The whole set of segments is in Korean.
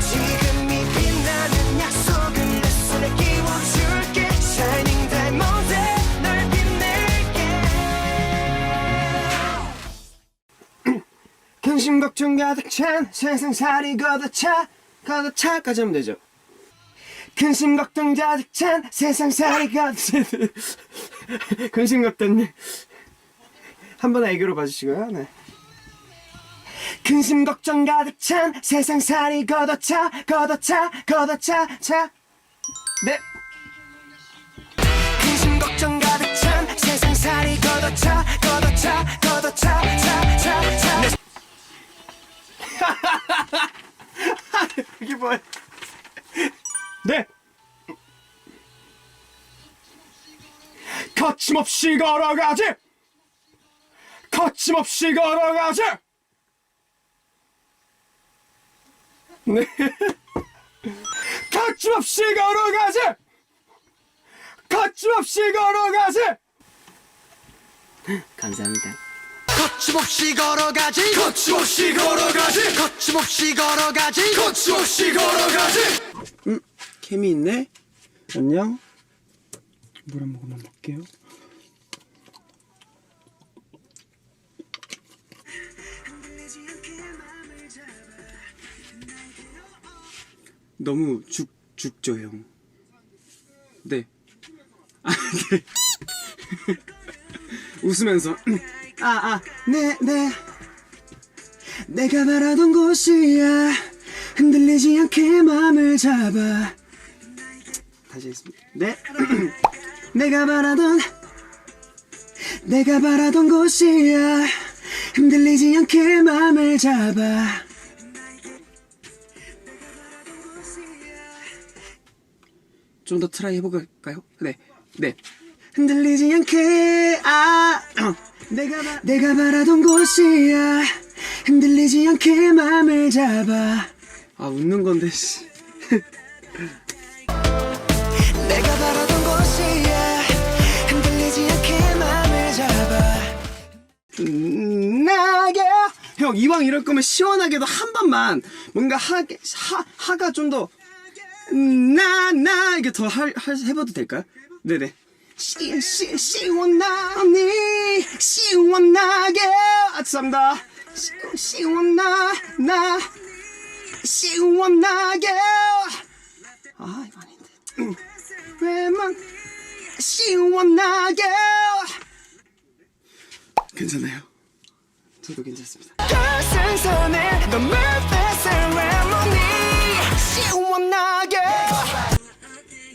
지금이 빛나는 Diamonds에 널 빛낼게. 근심 걱정 가득 찬 세상살이 걷어차 걷어차까지 하면 되죠. 근심 걱정 가득 찬 세상살이 걷어차. 근심 걱정님 한번 애교로 봐주시고요 네. 근심 걱정 가득 찬 세상 살이 걷어차 걷어차 걷어차 차 네. 근심 걱정 가득 찬 세상 살이 걷어차 걷어차 걷어차 차차차 네. 이게 뭐야? 네. 거침없이 걸어가지. 거침없이 걸어가지. 네. 거침없이 걸어가지. 거침없이 걸어가지. 감사합니다. 거침없이 걸어가지 거침없이 걸어가지. 거침없이 걸어가지 거침없이 걸어가지. 음, 케미 있네. 안녕. 물 한 모금만 먹게요. 너무 죽 죽죠 형. 네. 아, 네. 웃으면서 아, 아, 네, 네. 내가 바라던 곳이야. 흔들리지 않게 마음을 잡아. 다시 하겠습니다. 네. 내가 바라던, 내가 바라던 곳이야. 흔들리지 않게 마음을 잡아. 좀 더 트라이 해볼까요? 네. 네. 흔들리지 않게, 아, 내가, 바, 내가 바라던 곳이야. 흔들리지 않게 마음을 잡아. 아, 웃는 건데, 씨. 내가 바라던 곳이야. 흔들리지 않게 마음을 잡아. 나게. 형, 이왕 이럴 거면 시원하게도 한 번만, 뭔가 하, 하, 하가 좀 더, 나, 나, 이게 더 할, 할, 해봐도 될까요? 네네. 시, 시, 시원하니, 시원하게. 아, 죄송합니다. 시, 시원하, 나, 시원하게. 아, 이거 아닌데. 음. 시원하게. 괜찮아요. 저도 괜찮습니다. 시원하게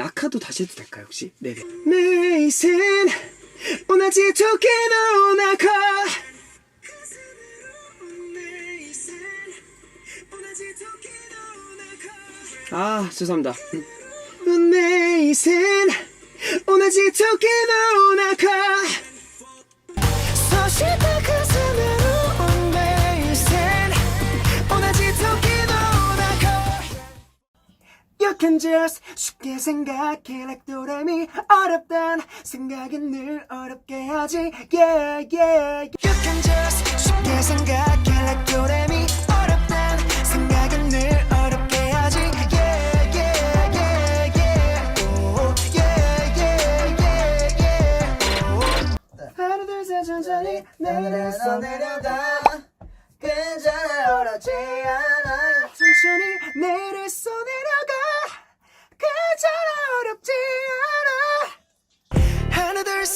라카도 다시 해도 될까요 혹시? 네. 네네. 메이슨 오나지 토케노 나카 아 죄송합니다. 음. 메이슨 오나지 토케노 나카 소시다 가슴으로 메이슨 오나지 토케노 나카 You can just 쉽게 생각해 like 도람이 어렵단 생각은 늘 어렵게 하지. Yeah yeah You can just 쉽게 생각해 like 도람이 어렵단 생각은 늘 어렵게 하지. Yeah yeah yeah yeah. Oh yeah yeah yeah yeah. Oh. 하나 둘셋 천천히 내려서 내려가. 괜찮아 어렵지 않아. 천천히 내려서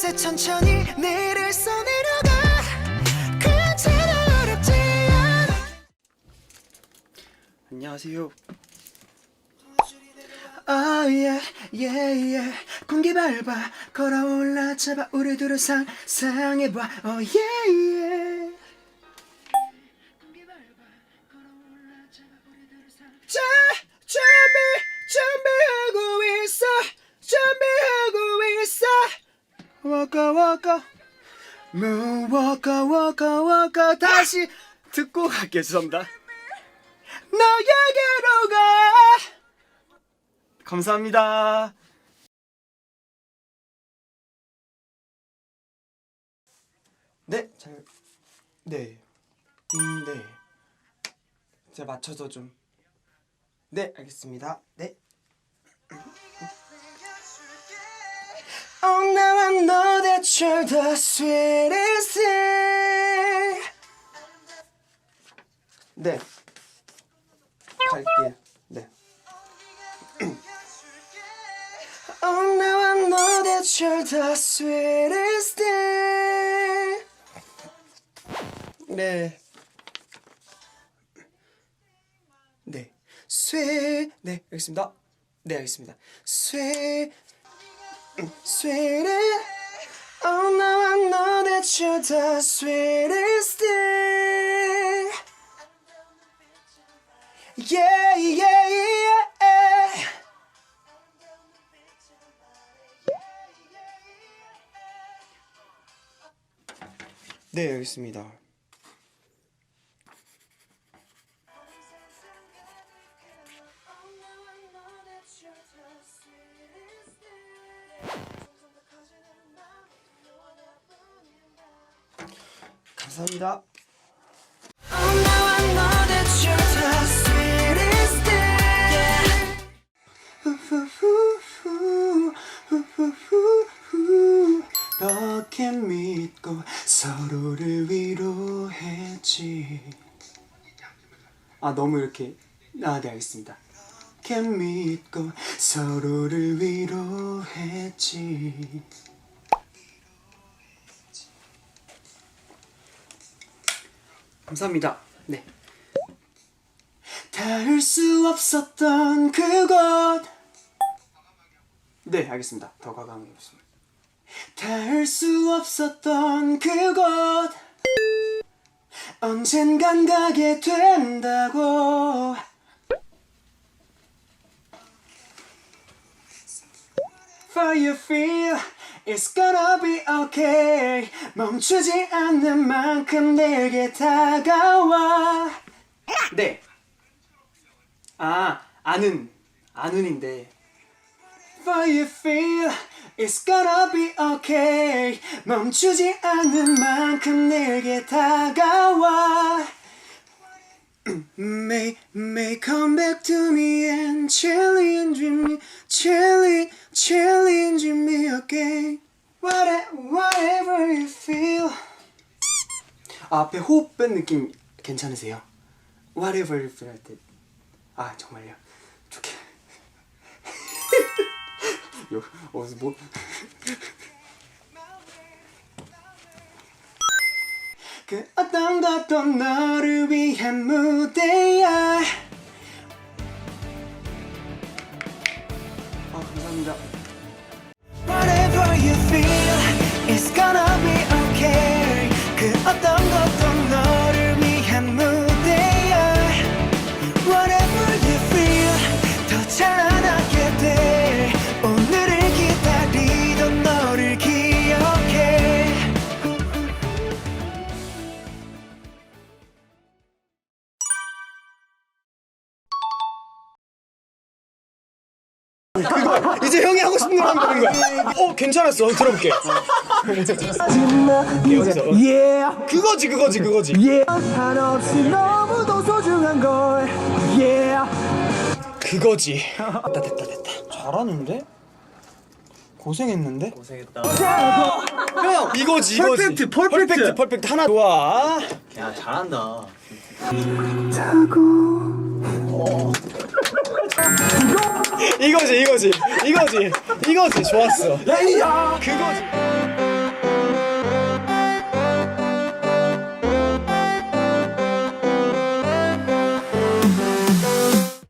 셋 천천히 내려서 내려가 괜찮아 어렵지 않아 안녕하세요 Oh yeah, yeah, yeah. 공기 밟아 걸어올라 잡아 우리 둘을 상상해봐 Oh yeah, yeah. 공기 밟아 걸어올라 워커 워커 무워커 워커 워커 다시 듣고 갈게요. 죄송합니다. 너에게로 가. 감사합니다. 네, 잘, 네, 음, 네. 제가 맞춰서 좀, 네, 알겠습니다. 네. Oh, now I know that you're the sweetest thing. 네. 갈게요. 네. Oh, now I know that you're the sweetest thing. 네. 네. 쇠. 네, 알겠습니다. 네, 알겠습니다. 쇠. Sweetie, oh now I know that you're the sweetest thing. Yeah, yeah, yeah. 네, 알겠습니다. 감사합니다. 이렇게 믿고 서로를 위로했지. 아 너무 이렇게 아네 알겠습니다. 이렇게 믿고 서로를 위로했지. 감사합니다. 네. 닿을 수 없었던 그곳. 네, 알겠습니다. 더 과감하게 하겠습니다. 닿을 수 없었던 그곳. 언젠간 가게 된다고. Feel it's gonna be okay 멈추지 않는 만큼 내게 다가와 네. 아, 아는 아는인데 For you feel it's gonna be okay 멈추지 않는 만큼 내게 다가와 May, may come back to me and challenge me, challenge, challenge me again. Whatever, whatever you feel. 아, 앞에 호흡 뺀 느낌 괜찮으세요? Whatever you feel 할 때. 아, 정말요? 좋게. 요, 어디서 뭐. 그 어떤 것도 너를 위한 무대야. 아 감사합니다 어, 괜찮았어. 들어볼게. Yeah, 그거지, 그거지, 그거지. yeah. 한없이 너무도 소중한 걸. Yeah. 그거지. 됐다, 됐다, 됐다. 잘하는데? 고생했는데? 고생했다. 형! 이거지, 이거지. 퍼펙트, 퍼펙트. 퍼펙트, 퍼펙트. 하나 좋아. 야 잘한다. 이거지, 이거지. 이거지. 이거지. 좋았어. 그거지.